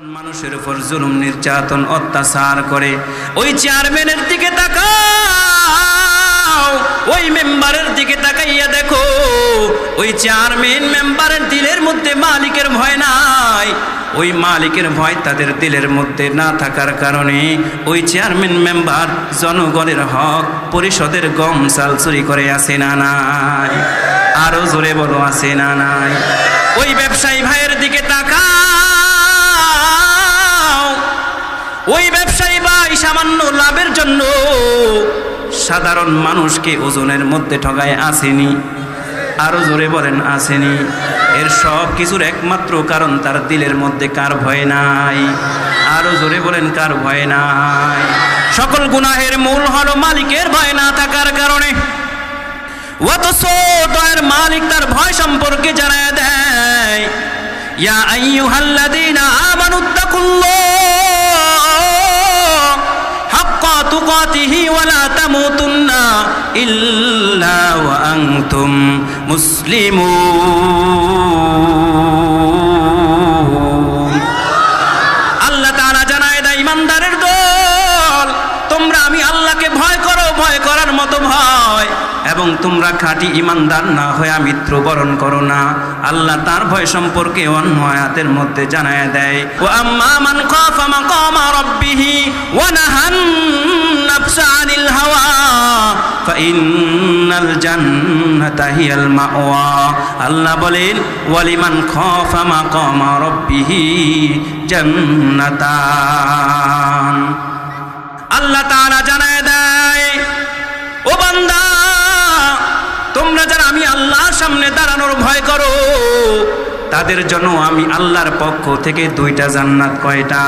সাধারণ মানুষের উপর জুলুম, নির্যাতন, অত্যাচার করে, ওই চেয়ারম্যানের দিকে তাকাও, ওই মেম্বারের দিকে তাকাইয়া দেখো, ওই চেয়ারম্যান মেম্বারের দিলের মধ্যে মালিকের ভয় নাই, ওই মালিকের ভয় তাদের দিলের মধ্যে না থাকার কারণে, ওই চেয়ারম্যান মেম্বার জনগণের হক পরিষদের গম চাল চুরি করে আসে না নাই, আরও জোরে বলো আসে না নাই। ওই ব্যবসায়ী ভাইয়ের দিকে তাকাও সাধারণ মানুষকে ওজনের মধ্যে ঠগায় আসেনি, আরও জোরে বলেন আসেনি। এর সব কিছুর একমাত্র কারণ তার দিলের মধ্যে কার ভয় নাই, আরও জোরে বলেন কার ভয় নাই। সকল গুনাহের মূল হলো মালিকের ভয় না থাকার কারণে। মালিক তার ভয় সম্পর্কে জানায় দেয়, ইয়া আইয়ুহাল্লাযীনা আমানুত্তাকুল্লাহ লা তামুতুন্না ইল্লা ওয়া আনতুম মুসলিমুন। আল্লাহ তাআলা জানায় দেয়, ইমানদারের দল, তোমরা আমি আল্লাহকে ভয় করো, ভয় করার মতো ভয়। এবং তোমরা খাঁটি ইমানদার না হয়ে মৃত্যুবরণ করো না। আল্লাহ তার ভয় সম্পর্কে অন্য আয়াতের মধ্যে জানায় দেয় ও আম্মা মান খাফা মাকামা রাব্বিহি ওয়া নাহান ফাইন্নাল জান্নাতা হিয়াল মাওয়া। আল্লাহ বলেন, ওয়ালিমান খাফা মাকামা রাব্বিহি জান্নাতান। আল্লাহ তাআলা জানায় দেয়, ও বান্দা, তোমরা যারা আমি আল্লাহর সামনে দাঁড়ানোর ভয় করো, তাদের জন্য আমি আল্লাহর পক্ষ থেকে দুইটা জান্নাত কয়টা?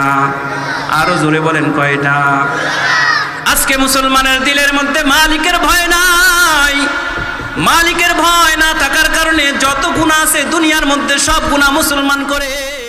আরও জোরে বলেন কয়টা? আজকে মুসলমানের দিলের মধ্যে মালিকের ভয় নাই। মালিকের ভয় না থাকার কারণে যত গুণা আছে দুনিয়ার মধ্যে সব গুণা মুসলমান করে।